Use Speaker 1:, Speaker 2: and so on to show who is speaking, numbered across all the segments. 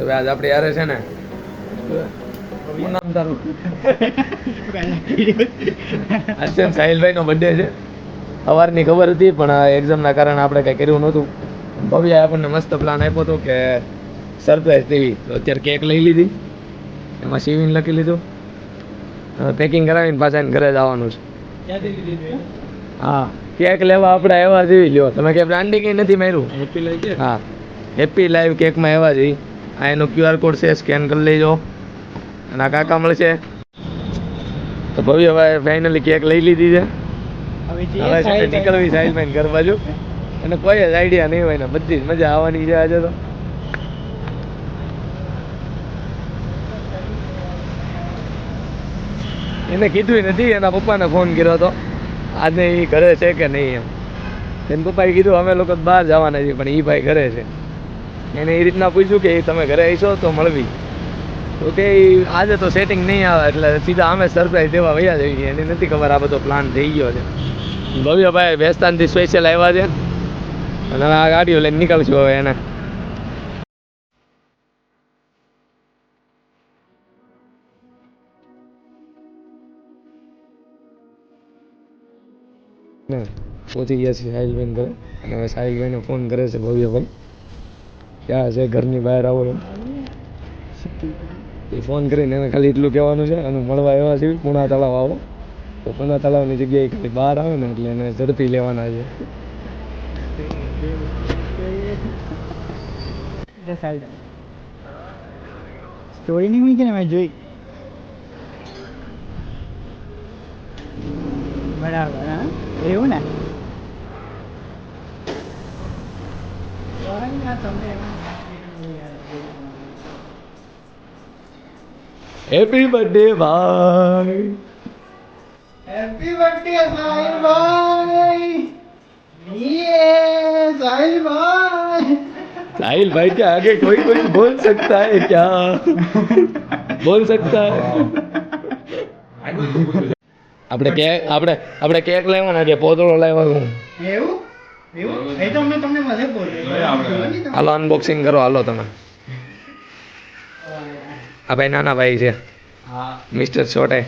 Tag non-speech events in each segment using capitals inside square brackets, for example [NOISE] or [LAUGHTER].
Speaker 1: હવે આજ આપણે યારે છે ને શું નામ તારું આજ છે ને સાહિલભાઈનો બર્થડે છે. સવારની ખબર હતી પણ એક્ઝામના કારણે આપણે કંઈ કર્યું નહોતું. ભવ્ય આપણને મસ્ત પ્લાન આપ્યો હતો કે સરપ્રાઈઝ દેવી. તો અત્યારે કેક લઈ લીધી. એમાં સીવીને લખી લીધું. પેકિંગ કરાવીને પાછા ઘરે જવાનું છે. હા કેક લેવા આપણે એવા જેવી લ્યો. તમે કે બ્રાન્ડિંગ નથી માર્યું.
Speaker 2: હેપી લઈ
Speaker 1: હા હેપી લાઈવ કેકમાં એવા છે આ એનો ક્યુઆર કોડ છે સ્કેન કરી લેજો. અને આ કાકા મળશે. તો ભવ્ય હવે ફાઇનલી કેક લઈ લીધી છે. હવે છે નીકળવી સાહિલભાઈ ઘર બાજુ. અને કોઈ જ આઈડિયા નહીં હોય ને બધી જ મજા આવવાની છે આજે તો. એને કીધું નથી એના પપ્પાને ફોન કર્યો હતો. આજે એ ઘરે છે કે નહીં એમ. એને પપ્પાએ કીધું અમે લોકો બહાર જવાના છીએ પણ એ ભાઈ ઘરે છે. એને એ રીતના પૂછ્યું કે તમે ઘરે આવીશો તો મળવી. તો કે આજે તો સેટિંગ નહીં આવે, એટલે સીધા અમે સરપ્રાઈઝ દેવા વયા જઈએ. એને નથી ખબર આ બધો પ્લાન થઈ ગયો છે. ભવ્યભાઈ વેસ્તાનથી સ્પેશિયલ આવ્યા છે. અને આ ગાડીઓ લઈને નીકળશું હવે એને. પહોંચી ગયા છે સાહિલભાઈ ઘરે. અને હવે ફોન કરે છે ભવ્યભાઈ. ક્યાં છે ઘરની બહાર આવો એમ. એ ફોન કરીને એને ખાલી એટલું કહેવાનું છે અને મળવા એવા છે પૂણા તળાવ આવો. તો પૂણા તળાવની જગ્યાએ ખાલી બહાર આવે ને એટલે એને ઝડપી લેવાના છે.
Speaker 2: સ્ટોરી નહીં મૂકી ને મેં જોઈ. બરાબર હા? એવું ને?
Speaker 1: હેપી બર્થડે ભાઈ
Speaker 2: હેપી બર્થડે સાહિલભાઈ યે સાહિલભાઈ
Speaker 1: साहिल भाई के आगे कोई कुछ बोल सकता है क्या बोल सकता है આપણે કેક આપણે આપણે કેક લેવાના છે પોતળો લાવવાનો
Speaker 2: એવું એવું એ તો મેં તમને મજે બોલ્યો
Speaker 1: હાલો અનબોક્સિંગ કરો. હાલો તમે. આ ભાઈ નાના ભાઈ છે. મિસ્ટર છોટે.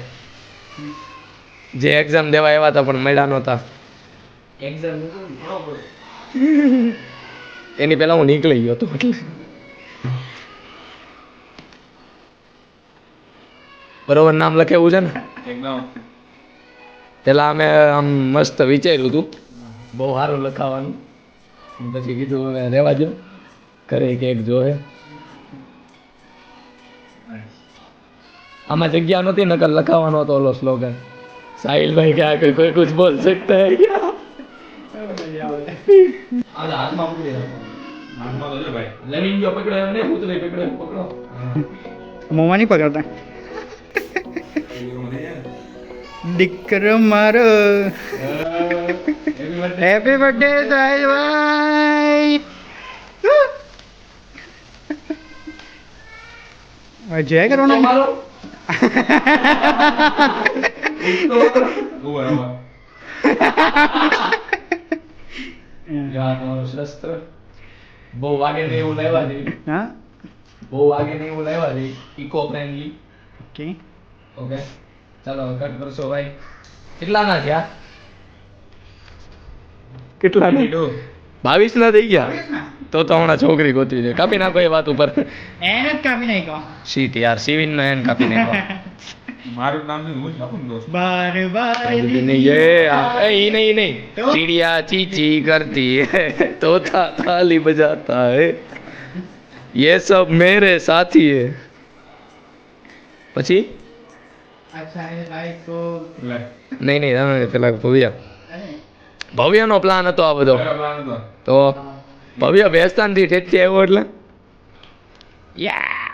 Speaker 1: જે એક્ઝામ દેવા આવ્યા હતા પણ મળ્યા નહોતા. એની પહેલા હું નીકળી ગયો હતો એટલે. બરોબર નામ લખેવું છે ને? પેલા અમે આમ મસ્ત વિચાર્યું હતું. બહુ સારું લખાવાનું. પછી કીધું હવે રહેવા દો કરે કે જોહે આમાં જગ્યા નહોતી નકર લખાવાનો હતો ઓલો સ્લોગન. સાહિલભાઈ કે આગળ કોઈ કુછ બોલ શકતા હે નહીં
Speaker 2: પકડતા. દીકરો મારો. હેપી બર્થડે સાહિલભાઈ હવે જય કરવાનો
Speaker 1: મારો યાર શસ્ત્ર બહુ વાગે ને એવું લેવા જોઈએ
Speaker 2: હા
Speaker 1: બહુ વાગે ને એવું લેવા જોઈએ ઇકો ફ્રેન્ડલી
Speaker 2: ઓકે
Speaker 1: ઓકે ચાલો કટ કરશો ભાઈ કેટલા ના થયા કેટલા ના બાવીસ ના થઈ ગયા તો તો હમણાં છોકરી ગોતી છે કાપી નાખો એ વાત ઉપર
Speaker 2: એને જ કાપી નાખ્યો
Speaker 1: શીટ યાર સિવિન નો એન કાપી નાખો [LAUGHS]
Speaker 3: મારું નામ નહીં હું જ આપું ને દોસ્ત
Speaker 2: બાર બાર
Speaker 1: નહીં ये आ- ए, ये नहीं नहीं चिड़िया ची ची करती [LAUGHS] है तोता थाली बजाता है ये सब मेरे साथी है પછી
Speaker 2: સાહિલભાઈ તો
Speaker 3: લે
Speaker 1: નહીં નહીં તમે પેલા ભવ્ય ભવ્યનો પ્લાન હતો આ બધો. તો ભવ્ય ભેસ્તાનથી ઠેઠથી આવ્યો એટલે? યા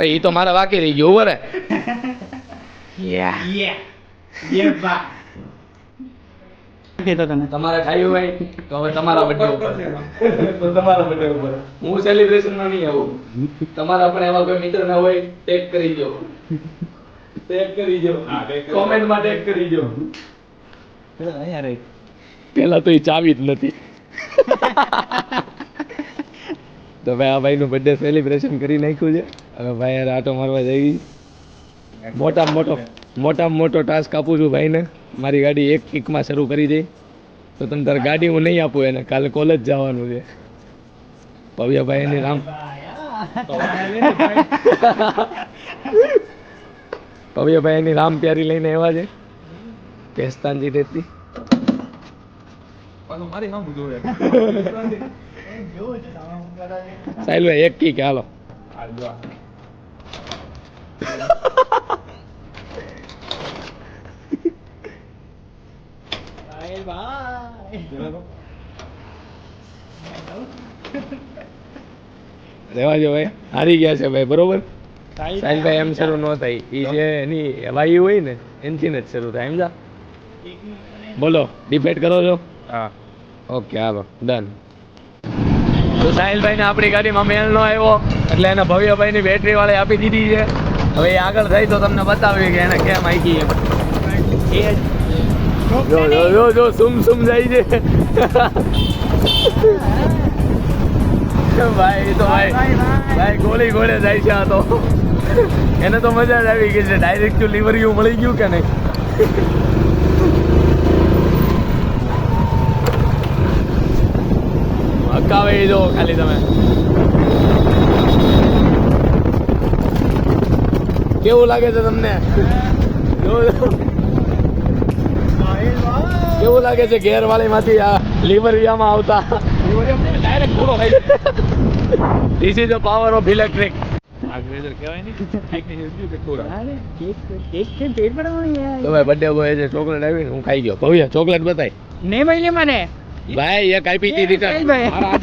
Speaker 1: એ તો મારા વાકી રહી ગયો બરે યા
Speaker 2: યે બા તને.
Speaker 1: તમારે ખાયું ભાઈ તો હવે તમારા બર્થડે ઉપર. [LAUGHS] તો તમારા બર્થડે ઉપર. હું સેલિબ્રેશનમાં નહીં આવું. તમારા પણ એવા કોઈ મિત્ર ના હોય ટેગ કરી દો. ટેગ કરી દો. કોમેન્ટમાં ટેગ કરી દો.
Speaker 2: યાર
Speaker 1: પેલા તો એ ચાવી જ નથી. [LAUGHS] તો ભાઈ આ ભાઈનું બર્થડે સેલિબ્રેશન કરી નાખ્યું છે. હવે ભાઈ યાર આટો મારવા જઈ. મોટામાં મોટો મોટામાં મોટો ટાસ્ક આપું છું ભાઈને. મારી ગાડી એક કિકમાં શરૂ કરી દઈ તો તમે તારે ગાડી હું નહીં આપું એને. કાલે કોલેજ જવાનું છે. ભવ્યભાઈ એની રામ ભવ્યભાઈ એની રામ પ્યારી લઈને એવા છે. પેસ્તાનજી રેતી સાહેલભાઈ એક કી કે હાલો
Speaker 3: હાલ bye.
Speaker 1: રહેવા જો ભાઈ હારી ગયા છે ભાઈ બરોબર સાહેલભાઈ એમ શરૂ ન થાય એ જે એની વાયુ હોય ને એનથી જ શરૂ થાય સમજા બોલો ડિબેટ કરો છો
Speaker 3: હા
Speaker 1: ઓકે હાલો ડન તો સાહિલભાઈને આપણી ગાડીમાં મેલ નો આવ્યો એટલે એને ભવ્યભાઈની બેટરી વાળી આપી દીધી છે. હવે એ આગળ થઈ તો તમને બતાવી કે એને કેમ આકી એમ. જો જો જો જો સુમ સુમ જાય છે. ભાઈ તો ભાઈ ભાઈ, ગોળી, ગોળે જાય છે આ તો. એને તો મજા જ આવી ગઈ છે. ડાયરેક્ટ લિવરીયું મળી ગયું કે નહીં? એ જો ખાલી તમે. કેવું લાગે છે તમને? જો જો. કેવું લાગે છે ગેર વાળી માંથી આ લીવરિયામાં આવતા. This is the power of electric
Speaker 3: આ
Speaker 1: ચોકલેટ આવી ને હું ખાઈ ગયો. ભવ્ય ચોકલેટ બતાય.
Speaker 2: નહીં મળી મને.
Speaker 1: ભાઈ એક આપી હતી રિટર્ન. હા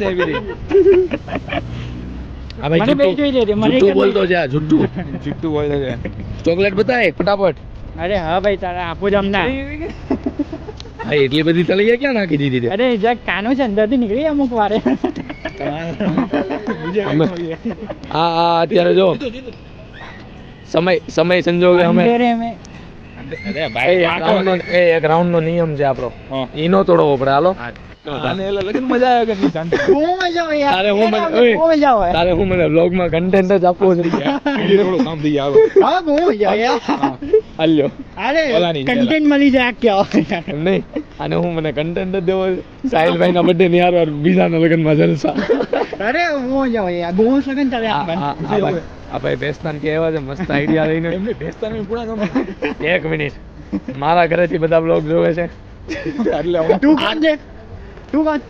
Speaker 1: ભાઈ. જુઠ્ઠું. જુઠ્ઠું બોલતો જા ચોકલેટ બતાય ફટાફટ.
Speaker 2: અરે હા ભાઈ તારે આપું જ અમને
Speaker 1: હા એટલી બધી તળિયા ક્યાં નાખી દીધી?
Speaker 2: અરે જરાક કાનો છે અંદરથી નીકળી અમુક વારે.
Speaker 1: હા આ આ અત્યારે જો. સમય સમય સંજોગે અમે
Speaker 3: અરે
Speaker 1: એ એક રાઉન્ડ નો નો નિયમ છે આપણો.
Speaker 3: ઈનો
Speaker 1: ઈ નો તોડવો પડે હાલો. તારે હું મને બ્લોગ
Speaker 2: મજા આવે.
Speaker 1: તારે હું મને vlog માં કન્ટેન્ટ જ આપવો છે.
Speaker 3: બીજું થોડું કામ થઈ જાય
Speaker 2: હા બહુ મજા આવે યાર
Speaker 1: હાલ્યો
Speaker 2: અરે
Speaker 3: ઓલાની
Speaker 2: કન્ટેન્ટ મળી જાય આ ક્યાં
Speaker 1: એમ નહીં અને હું મને કન્ટેન્ટ જ દેવો છે. સાહિલભાઈ ના બર્થડે ની હારવાર બીજાના લગ્નમાં જલસા
Speaker 2: અરે બહુ મજા આવે યાર બહુ સગન ચાલે
Speaker 1: આ
Speaker 2: આપણને.
Speaker 1: આ- આ ભાઈ આ ભાઈ ભેસ્તાન કે એવા છે મસ્ત આઈડિયા લઈને
Speaker 3: એમને ભેસતા નહીં પૂરા કામ
Speaker 1: એક મિનિટ મારા ઘરેથી બધા બ્લોગ જોવે છે
Speaker 3: એટલે હું
Speaker 2: તું કોણ છે તું કોણ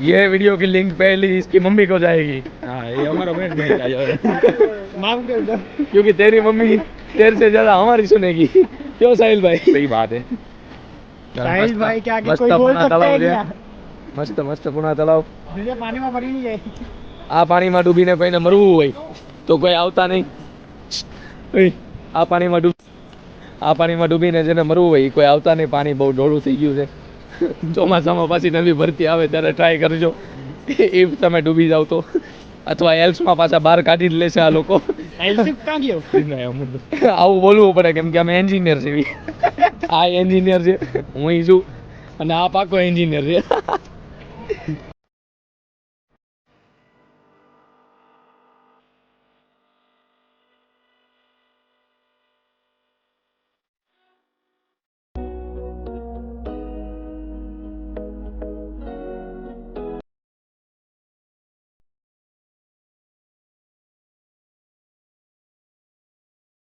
Speaker 1: ये वीडियो की लिंक पहले इसकी मम्मी को जाएगी
Speaker 3: હા એ અમારો બેન બેન જાય
Speaker 2: માફ કરી દો
Speaker 1: क्योंकि तेरी मम्मी तेरे से ज्यादा हमारी सुनेगी। क्यों साहिल भाई
Speaker 2: सही बात है। साहिल
Speaker 1: भाई
Speaker 2: क्या कोई
Speaker 1: बोल
Speaker 2: सकता है क्या?
Speaker 1: મસ્ત મસ્ત પુણા તળાવ
Speaker 2: પાણીમાં પડી નહીં જાય
Speaker 1: આ પાણીમાં ડૂબીને કોઈને મરવું હોય તો કોઈ આવતા નહીં આ પાણીમાં ડૂબ આ પાણીમાં ડૂબીને જેને મરવું હોય કોઈ આવતા નહીં પાણી બહુ ડોળું થઈ ગયું છે. ચોમાસામાં પાછી નવી ભરતી આવે ત્યારે ટ્રાય કરજો. [LAUGHS] એ તમે ડૂબી જાવ તો. અથવા એલ્સમાં પાછા બહાર કાઢી જ લેશે આ લોકો.
Speaker 2: એલસી ક્યાં ગયો?
Speaker 1: આવું બોલવું પડે કેમ કે અમે એન્જિનિયર છીએ. આ એન્જિનિયર છે હું ઈ છું અને આ પાકો એન્જિનિયર છે.